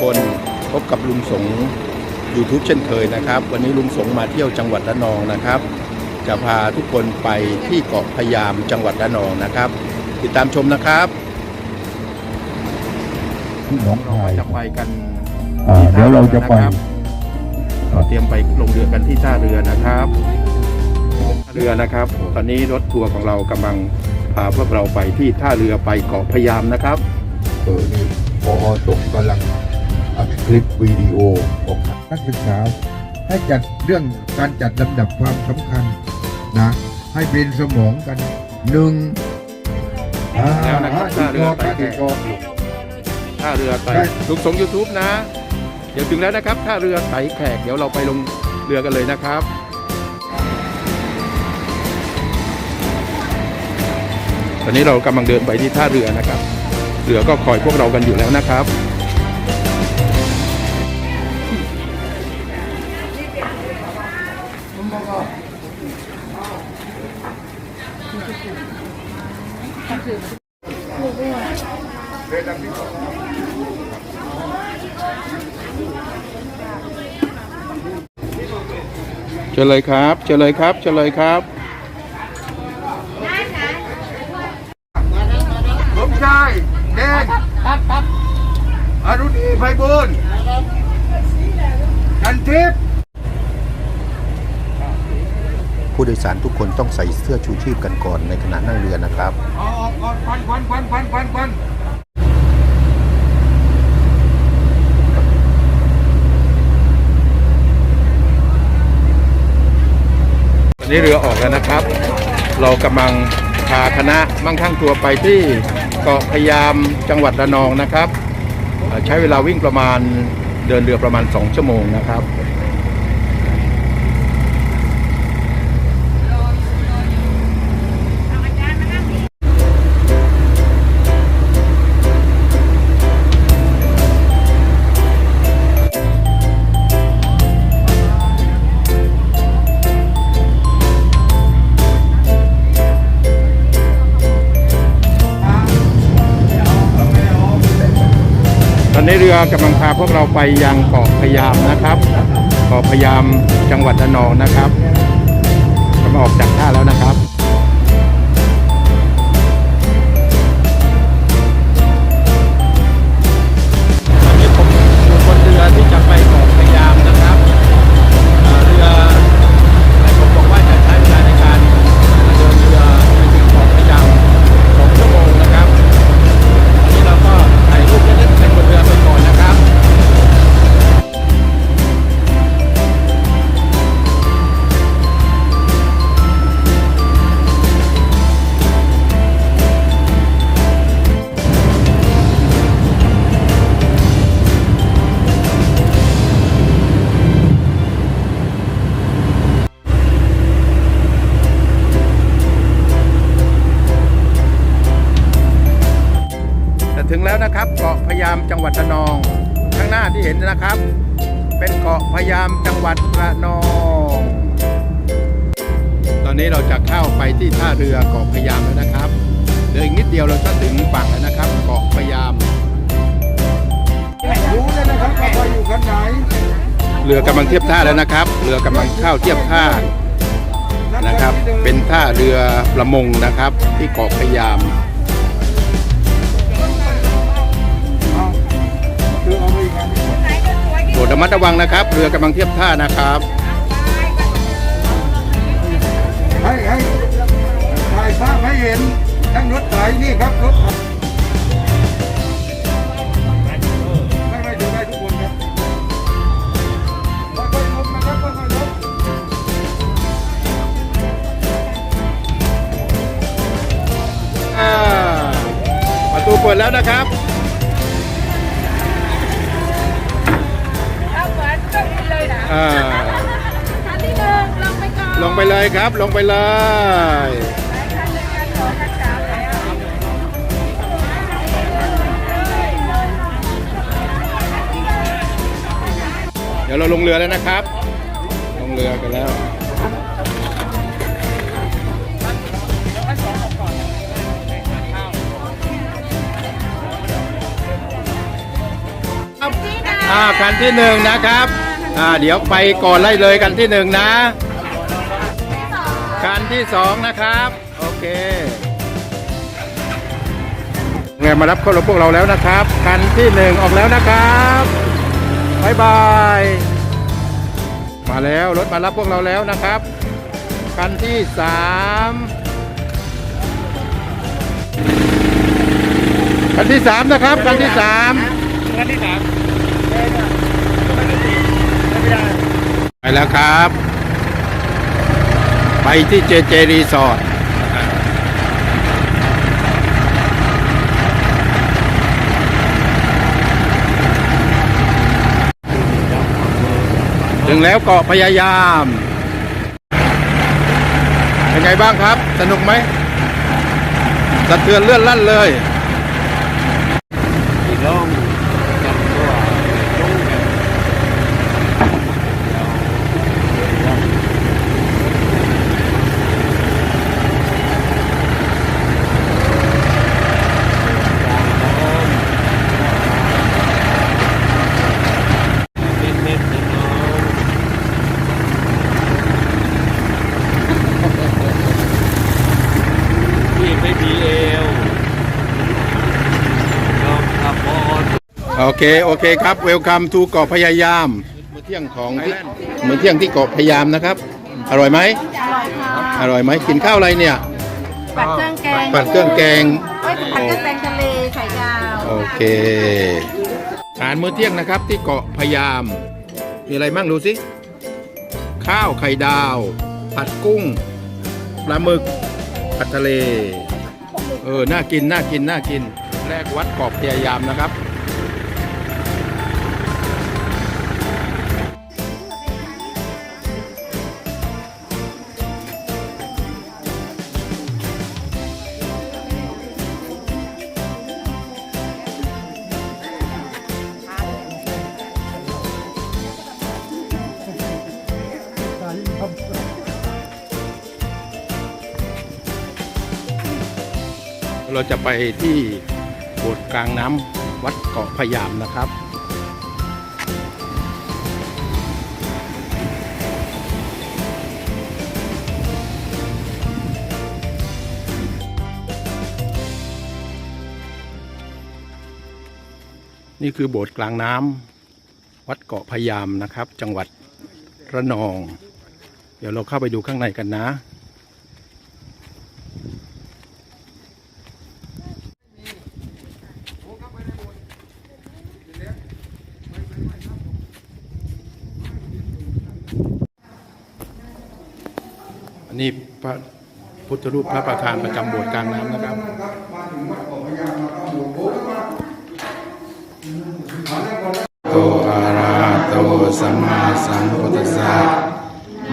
คนพบกับลุงสง YouTube เช่นเคยนะครับ วันนี้ลุงสงมาเที่ยวจังหวัดระนองนะครับ จะพาทุกคนไปที่เกาะพะยามจังหวัดระนองนะครับ ติดตามชมนะครับที่หนองคายจะไปกันอ่าเดี๋ยวเราจะไปเราเตรียมไปลงเรือกันที่ท่าเรือนะครับท่าเรือนะครับ ตอนนี้รถทัวร์ของเรากำลังพาพวกเราไปที่ท่าเรือไปเกาะพะยามนะครับเออนี่พอส่งกำลัง อัดคลิปวิดีโอของนักศึกษา ให้จัดเรื่องการจัดลำดับความสำคัญนะให้เป็นสมองกันหนึ่งอ่าแล้วนะครับท่าเรือท่าเรือท่าเรือไต่ใช่ลุงสง YouTube นะ เดี๋ยวถึงแล้วนะครับท่าเรือไต่แขกเดี๋ยวเราไปลงเรือกันเลยนะครับตอนนี้เรากำลังเดินไปที่ท่าเรือนะครับ เรือก็คอยพวกเรากันอยู่แล้วนะครับ เชิญเลยครับเชิญเลยครับเชิญเลยครับผมชายแดงอรุณีไพบูลย์กันทิพย์ผู้โดยสารทุกคนต้องใส่เสื้อชูชีพกันก่อนในขณะนั่งเรือนะครับ เอาออกก่อนควันควันควันควันควัน นนี้เรือออกแล้วนะครับ เรากำลังพาคณะมั่งคั่งทัวร์ไปที่เกาะพยามจังหวัดระนองนะครับ ใช้เวลาวิ่งประมาณเดินเรือประมาณ 2 ชั่วโมงนะครับ เรือกำลังพาพวกเราไปยังเกาะพยามนะครับเกาะพยามจังหวัดระนองนะครับกำลังออกจากท่าแล้วนะครับ ไปที่ท่าเรือเกาะพะยามแล้วนะครับเดี๋ยวอีกนิดเดียวเราจะถึงฝั่งแล้วนะครับเกาะพะยาม รู้เลยนะครับว่าอยู่คันไหนเรือกำลังเทียบท่าแล้วนะครับ เรือกำลังเข้าเทียบท่านะครับ เป็นท่าเรือประมงนะครับ ที่เกาะพะยามเอาคือเอาไปอีกอันโปรดระมัดระวังนะครับ เรือกำลังเทียบท่านะครับ ภาพให้เห็นทั้งรถไถนี่ครับรถไถไม่ไม่ดูได้ทุกคนครับค่อยๆลงนะครับค่อยๆลงอ่าประตูเปิดแล้วนะครับ เอาเหมือนเครื่องบินเลยนะอ่าชั้นที่หนึ่งลงไปก่อน ลงไปเลยครับ ลงไปเลย เดี๋ยวเราลงเรือแล้วนะครับ ลงเรือกันแล้วอ่าคันที่หนึ่งนะครับอ่าเดี๋ยวไปก่อนไล่เลยกันที่หนึ่งนะคันที่สองนะครับ โอเคไงมารับเข้ารถพวกเราแล้วนะครับคันที่หนึ่งออกแล้วนะครับ บายบาย มาแล้วรถมารับพวกเราแล้วนะครับ คันที่สามคันที่สามนะครับคันที่สามขั้นที่สามไปแล้วครับ ไปที่เจเจรีสอร์ท ถึงแล้วเกาะพยายาม เป็นไงบ้างครับ สนุกไหมสะเทือนเลื่อนลั่นเลยอีกล่องจับตัวลงแบบเม็ดเม็ดน้องพี่ไม่มีเอวน้องขับบอล โอ เค โอเคครับ เวลคัมทูเกาะพยายาม มื้อเที่ยงของที่มื้อเที่ยงที่เกาะพยายามนะครับ อร่อยไหม อร่อยค่ะอร่อยไหมกินข้าวอะไรเนี่ย ผัดเครื่องแกงผัดเครื่องแกง เอ้ยผัดเครื่องแกงทะเลไข่ดาวโอเค อาหารมื้อเที่ยงนะครับที่เกาะพยายาม มีอะไรบ้างดูสิ ข้าวไข่ดาว ผัดกุ้ง ปลาหมึก ผัดทะเล เออ น่ากิน น่ากิน น่ากิน แรกวัดเกาะพยายามนะครับ เราจะไปที่โบสถ์กลางน้ำวัดเกาะพยามนะครับนี่คือโบสถ์กลางน้ำวัดเกาะพยามนะครับ จังหวัดระนอง เดี๋ยวเราเข้าไปดูข้างในกันนะ อันนี้พระพุทธรูปพระประธานประจำโบสถ์กลางน้ำนะครับโตอะระหะโตสัมมาสัมพุทธัสสะ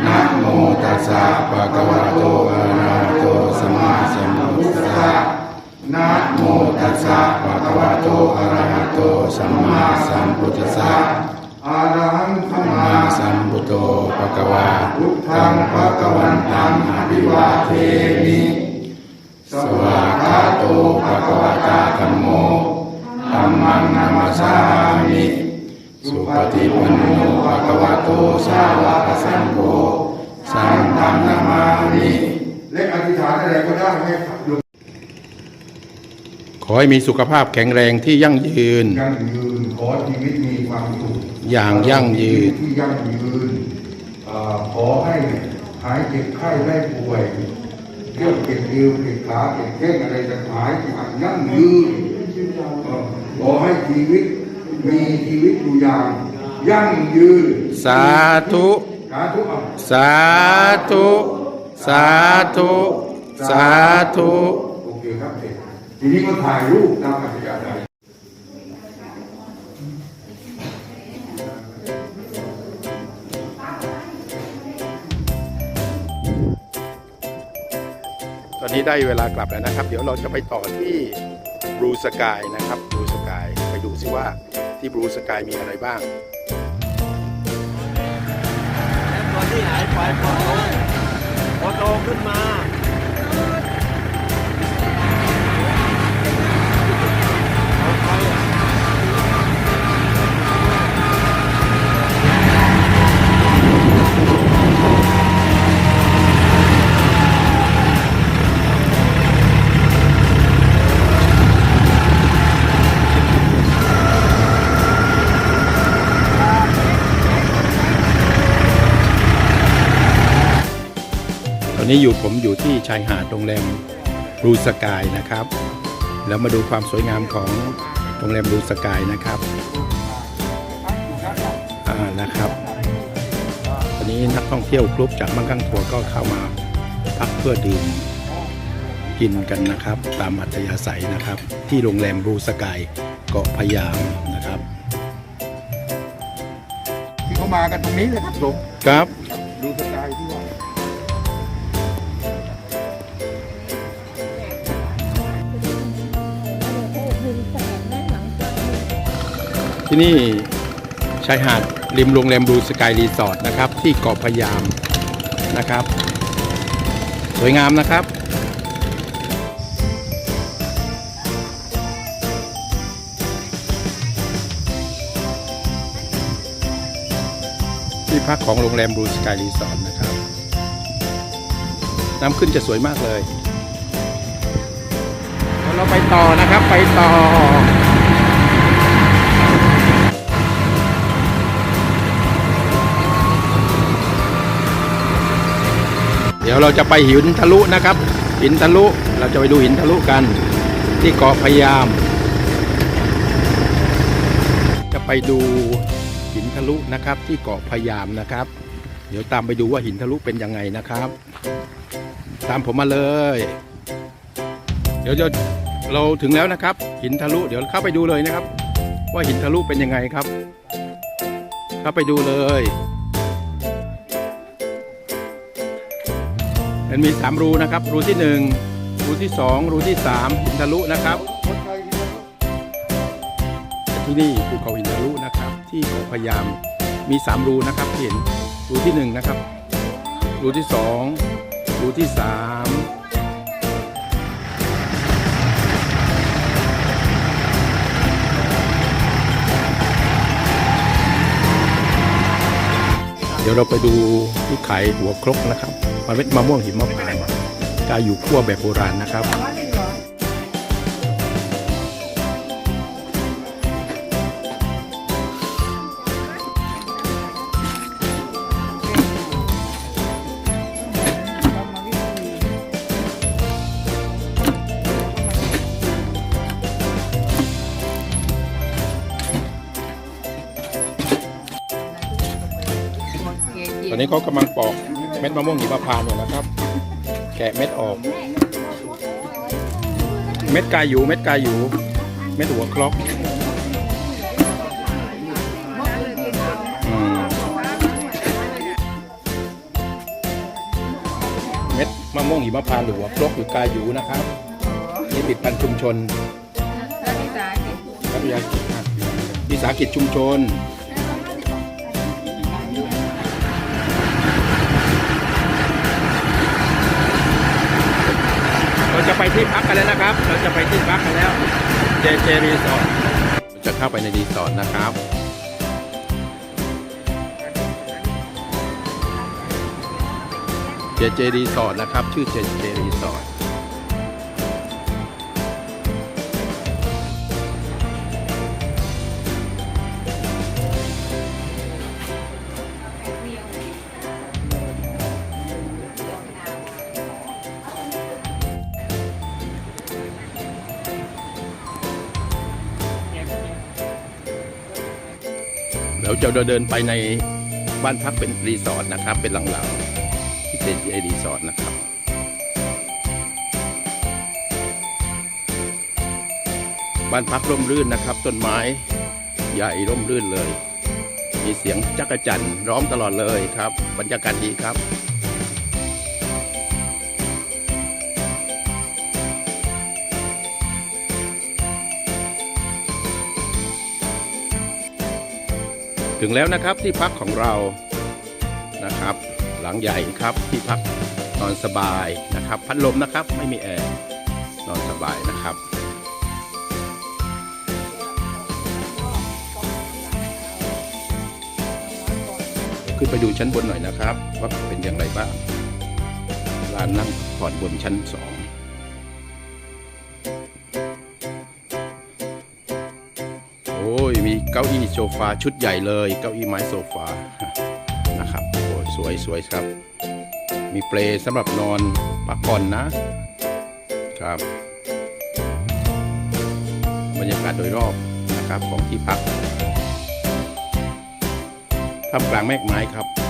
นะโมตัสสะภะคะวะโตอะระหะโตสัมมาสัมพุทธัสสะนะโมตัสสะภะคะวะโตอะระหะโตสัมมาสัมพุทธัสสะอารังขสัมมามา สัมพุทโธภะคะวะพุทธังภะคะวันตังอภิวาเทมิสวากาโตภะคะวะตาธัมโมธัมมังนามัสามิสุปฏิปันโนภะคะวะโตสาวกสังโฆสังฆังนามามิเล็กอธิษฐานอะไรก็ได้ให้ อให้มีสุขภาพแข็งแรงที่ยั่งยืน ยั่งยืน ขอชีวิตมีความสุขอย่างยั่งยืนที่ยั่งยืนเอ่อขอให้หายเจ็บไข้ได้ป่วยเรื่องเจ็บเอวเจ็บขาเจ็บแข้งอะไรจะหายอย่างยั่งยืนเอ่อขอให้ชีวิตมีชีวิตอยู่อย่างยั่งยืน สาธุ สาธุอะสาธุ สาธุ สาธุโอเคครับเด็ก ทีนี้ก็ถ่ายรูปตามอัธยาศัยตอนนี้ได้เวลากลับแล้วนะครับ เดี๋ยวเราจะไปต่อที่บลูสกายนะครับบลูสกายไปดูซิว่าที่บลูสกายมีอะไรบ้างตอนที่หายไปพอโตพอโตขึ้นมา นี้อยู่ผมอยู่ที่ชายหาดโรงแรมบลูสกายนะครับ แล้วมาดูความสวยงามของโรงแรมบลูสกายนะครับอ่านะครับวันนี้นักท่องเที่ยวกรุ๊ปจากมังกังทัวร์ก็เข้ามาพักเพื่อดื่มกินกันนะครับ ตามอัธยาศัยนะครับ ที่โรงแรมบลูสกายเกาะพะยามนะครับที่เขามากันตรงนี้เลยครับผมครับ ที่นี่ชายหาดริมโรงแรมบลูสกายรีสอร์ทนะครับ ที่เกาะพยามนะครับ สวยงามนะครับที่พักของโรงแรมบลูสกายรีสอร์ทนะครับ น้ำขึ้นจะสวยมากเลยเดี๋ยวเราไปต่อนะครับ ไปต่อ เดี๋ยวเราจะไปหินทะลุนะครับ หินทะลุเราจะไปดูหินทะลุกัน ที่เกาะพยาม จะไปดูหินทะลุนะครับ ที่เกาะพยามนะครับ เดี๋ยวตามไปดูว่าหินทะลุเป็นยังไงนะครับ ตามผมมาเลย เดี๋ยวจะเราถึงแล้วนะครับ หินทะลุเดี๋ยวเข้าไปดูเลยนะครับ ว่าหินทะลุเป็นยังไงครับเข้าไปดูเลย มันมี 3 รูนะครับ รูที่ 1 รูที่ 2 รูที่3อินทะลุนะครับ ที่นี่ภูเขาหินทะลุนะครับ ที่เขพยายามมี 3 รูนะครับเห็นรูที่ 1 นะครับ รูที่ 2 รูที่ 3 เดี๋ยวเราไปดูที่ขายหัวครกนะครับมาเม็ดมะม่วงหิมะพานต์กาอยู่คั่วแบบโบราณนะครับ เขากำลังปอกเม็ดมะม่วงหิมพานต์อยู่นะครับ แกะเม็ดออก เม็ดกายูเม็ดกายูเม็ดหัวครกอืมเม็ดมะม่วงหิมพานต์หรือหัวครกหรือกายูนะครับนี่ติดพันธุ์ชุมชนรัฐวิสาหกิจอะวิสาหกิจชุมชน จะไปที่พักกันแล้วนะครับ เราจะไปที่พักกันแล้วเจเจรีสอร์ทจะเข้าไปในรีสอร์ทนะครับเจเจรีสอร์ทนะครับ ชื่อเจเจรีสอร์ท เราจะเดินไปในบ้านพักเป็นรีสอร์ทนะครับ เป็นหลังๆที่เป็นรีสอร์ทนะครับบ้านพักร่มรื่นนะครับ ต้นไม้ใหญ่ร่มรื่นเลย มีเสียงจักรจันร้องตลอดเลยครับ บรรยากาศดีครับ ถึงแล้วนะครับที่พักของเรานะครับ หลังใหญ่ครับที่พักนอนสบายนะครับ พัดลมนะครับไม่มีแอร์นอนสบายนะครับขึ้นไปดูชั้นบนหน่อยนะครับ ว่าเป็นอย่างไรบ้างลานนั่งผ่อนบนชั้นสอง เก้าอี้โซฟาชุดใหญ่เลย เก้าอี้ไม้โซฟานะครับโอ้สวยสวยครับ มีเปลสำหรับนอนพักผ่อนนะครับ บรรยากาศโดยรอบนะครับของที่พักท่ามกลางแมกไม้ครับ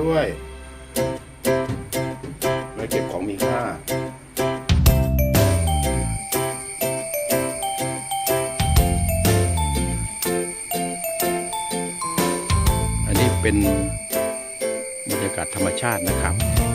ด้วยไว้เก็บของมีค่าอันนี้เป็นบรรยากาศธรรมชาตินะครับ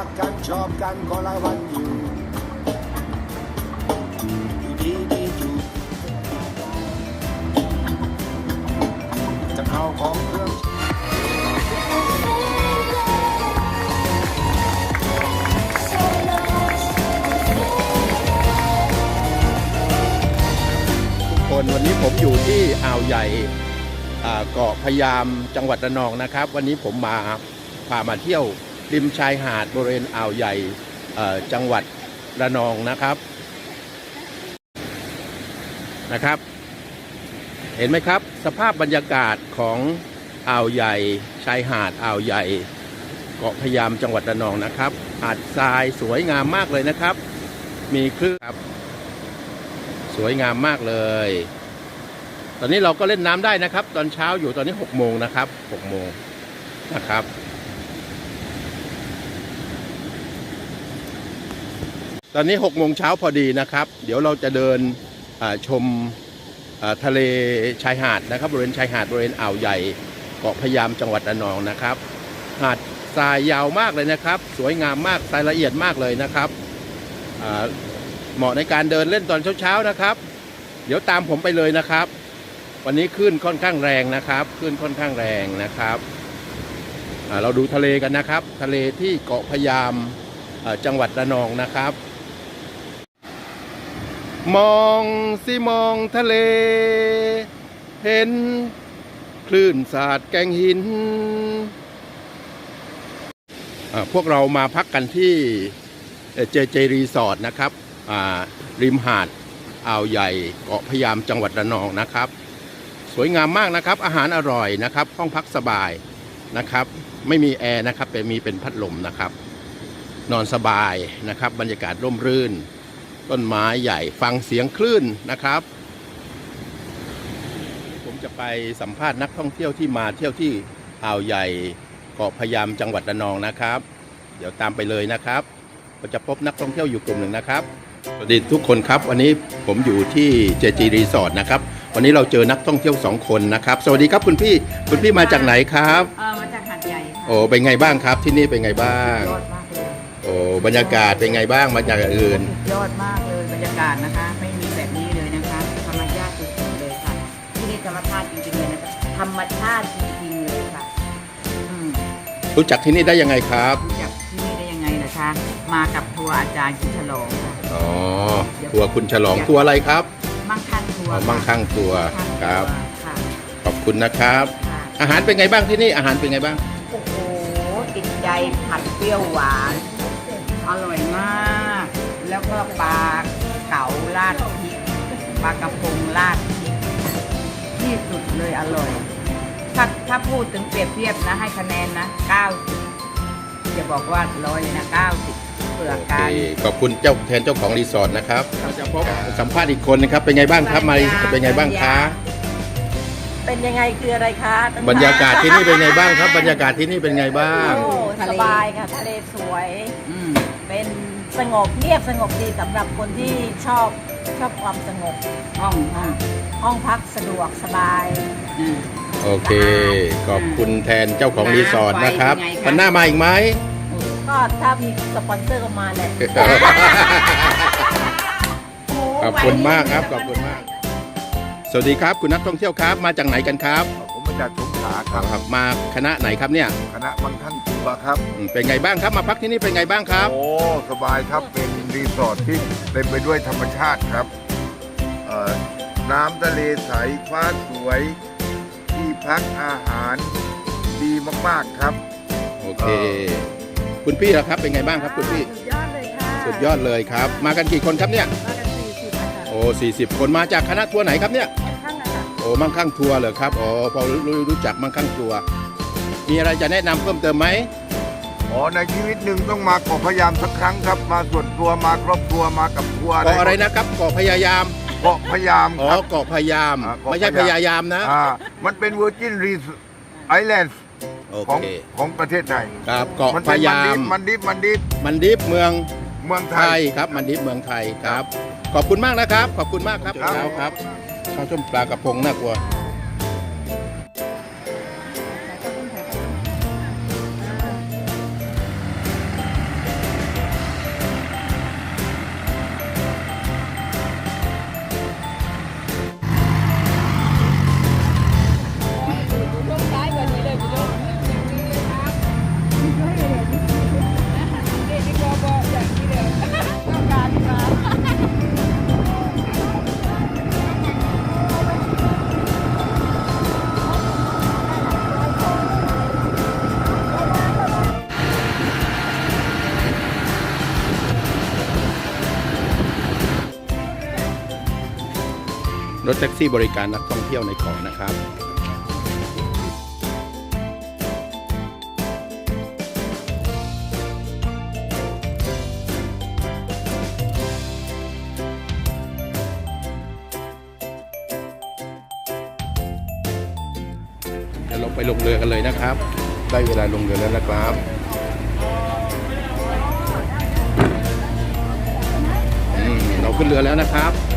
รักกันชอบกันก็หลายวันอยู่อยู่ดีดีอยู่จะเข้าของเครื่องทุกคนวันนี้ผมอยู่ที่อ่าวใหญ่เกาะพยามจังหวัดระนองนะครับ วันนี้ผมมาพามาเที่ยว ริมชายหาดบริเวณอ่าวใหญ่จังหวัดระนองนะครับนะครับ เห็นไหมครับ สภาพบรรยากาศของอ่าวใหญ่ชายหาดอ่าวใหญ่ เกาะพยามจังหวัดระนองนะครับ หาดทรายสวยงามมากเลยนะครับ มีคลื่นครับ สวยงามมากเลย ตอนนี้เราก็เล่นน้ำได้นะครับ ตอนเช้าอยู่ตอนนี้6โมงนะครับ6โมงนะครับ ตอนนี้6โมงเช้าพอดีนะครับ เดี๋ยวเราจะเดินชมทะเลชายหาดนะครับบริเวณชายหาดบริเวณอ่าวใหญ่เกาะพยามจังหวัดระนองนะครับ หาดทรายยาวมากเลยนะครับ สวยงามมากทรายละเอียดมากเลยนะครับเหมาะในการเดินเล่นตอนเช้าๆนะครับ เดี๋ยวตามผมไปเลยนะครับ วันนี้คลื่นค่อนข้างแรงนะครับคลื่นค่อนข้างแรงนะครับเราดูทะเลกันนะครับ ทะเลที่เกาะพยามจังหวัดระนองนะครับ มองสิมองทะเล เห็น คลื่นสาดแกงหิน พวกเรามาพักกันที่เจเจรีสอร์ทนะครับริมหาดอ่าวใหญ่เกาะพยามจังหวัดระนองนะครับ สวยงามมากนะครับ อาหารอร่อยนะครับ ห้องพักสบายนะครับ ไม่มีแอร์นะครับแต่มีเป็นพัดลมนะครับ นอนสบายนะครับ บรรยากาศร่มรื่น ต้นไม้ใหญ่ฟังเสียงคลื่นนะครับ ผมจะไปสัมภาษณ์นักท่องเที่ยวที่มาเที่ยวที่อ่าวใหญ่เกาะพะยามจังหวัดระนองนะครับ เดี๋ยวตามไปเลยนะครับเราจะพบนักท่องเที่ยวอยู่กลุ่มหนึ่งนะครับสวัสดีทุกคนครับวันนี้ผมอยู่ที่เจจีรีสอร์ทนะครับวันนี้เราเจอนักท่องเที่ยวสองคนนะครับ สวัสดีครับคุณพี่คุณพี่มาจากไหนครับ เออมาจากหาดใหญ่ค่ะโอ้เป็นไงบ้างครับที่นี่เป็นไงบ้าง ยอดมากเลยโอ้บรรยากาศเป็นไงบ้างมาจากอย่างอื่นสุดยอดมากเลยบรรยากาศนะคะ ไม่มีแบบนี้เลยนะคะธรรมชาติสุดๆเลยค่ะ ที่นี่ธรรมชาติจริงๆเลยนะคะธรรมชาติจริงๆเลยค่ะอืมรู้จักที่นี่ได้ยังไงครับรู้จักที่นี่ได้ยังไงนะคะ มากับทัวร์อาจารย์คิดฉลองค่ะอ๋อทัวร์คุณฉลองทัวร์อะไรครับมั่งคั่งทัวอ๋ร์อมั่งคั่งทัวร์มั่งคคั่รังบทัวร์ค่ะขอบคุณนะครับ ค่ะ อาหารเป็นไงบ้างที่นี่อาหารเป็นไงบ้าง โอ้โหติดใจผัดเปรี้ยวหวาน อร่อยมาก แล้วก็ปลาเก๋าราดพริกปลากระพงราดพริกที่สุดเลยอร่อย ถ้าถ้าพูดถึงเปรียบเทียบนะให้คะแนนนะ90จะบอกว่าร้อยเลยนะ90ผื่อโอเคกัน ขอบคุณเจ้าแทนเจ้าของรีสอร์ทนะครับเราจะพบสัมภาษณ์อีกคนนะครับ เป็นไงบ้างครับมาเป็นไงบ้างคะเป็นยังไงคืออะไรคะต้องบรรยากาศที่นี่เป็นไงบ้างครับ บรรยากาศที่นี่เป็นไงบ้างโอ้สบายค่ะทะเลสวย อืม เป็นสงบเงียบสงบดีสำหรับคนที่ชอบชอบความสงบห้องห้องห้องพักสะดวกสบาย อืม โอเค ขอบคุณแทนเจ้าของรีสอร์ทนะครับเป็นไงคะ วันหน้ามาอีกไหม ก็ถ้ามีสปอนเซอร์ก็มาแหละ ขอบคุณมากครับ ขอบคุณมาก สวัสดีครับ คุณนักท่องเที่ยวครับ มาจากไหนกันครับผมมาจากสงขลาครับครับมาคณะไหนครับเนี่ย คณะบางท่าน ทัวร์ครับอืมเป็นไงบ้างครับมาพักที่นี่เป็นไงบ้างครับ โอ้สบายครับเป็นรีสอร์ทที่เต็มไปด้วยธรรมชาติครับเอ่อน้ำทะเลใสฟ้าสวย ที่พักอาหารดีมากๆครับ โอเค คุณพี่ล่ะครับเป็นไงบ้างครับคุณพี่ สุดยอดเลยค่ะ สุดยอดเลยครับ มากันกี่คนครับเนี่ย มากันสี่สิบค่ะโอ้สี่สิบคนมาจากคณะทัวร์ไหนครับเนี่ยข้างนะคะโอ้มั่งคั่งทัวร์เหรอครับ อ๋อพอรู้รู้รู้จักมั่งคั่งทัวร์ มีอะไรจะแนะนำเพิ่มเติมไหมอ๋อในชีวิตหนึ่งต้องมาเกาะพะยามสักครั้งครับ มาส่วนตัวมาครอบครัวมากับทัวร์เกาะอะไรนะครับเกาะพยายามเกาะพะยามอ๋อครับ เกาะพยายาม อ่าเกาะ ไม่ใช่พพะยามยายามนะ อ่ามันเป็นเวอร์จินรีสไอแลนด์โอของเคของประเทศไทยครับเกาะมันพเป็นยายามมันดิบมันดิบมันดิฟเมืองเมืองไทไทย ยครับ มันดิฟเมืองไทยครับ ขอบคุณมากนะครับ ขอบคุณมากครับครับเช้าครับข้าวต้มปลากระพงน่ากลัว ถแท็กซี่บริการนักท่องเที่ยวในเกาะนะครับเดี๋ยวเราไปลงเรือกันเลยนะครับ ได้เวลาลงเรือแล้วนะครับเราขึ้นเรือแล้วนะครับ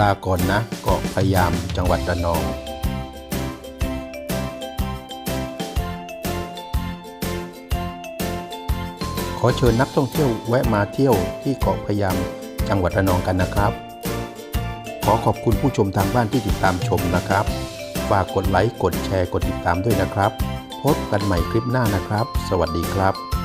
ลาก่อนนะเกาะพยามจังหวัดระนองขอเชิญนักท่องเที่ยวแวะมาเที่ยวที่เกาะพยามจังหวัดระนองกันนะครับ ขอขอบคุณผู้ชมทางบ้านที่ติดตามชมนะครับ ฝากกดไลค์ กดแชร์ กดติดตามด้วยนะครับ พบกันใหม่คลิปหน้านะครับ สวัสดีครับ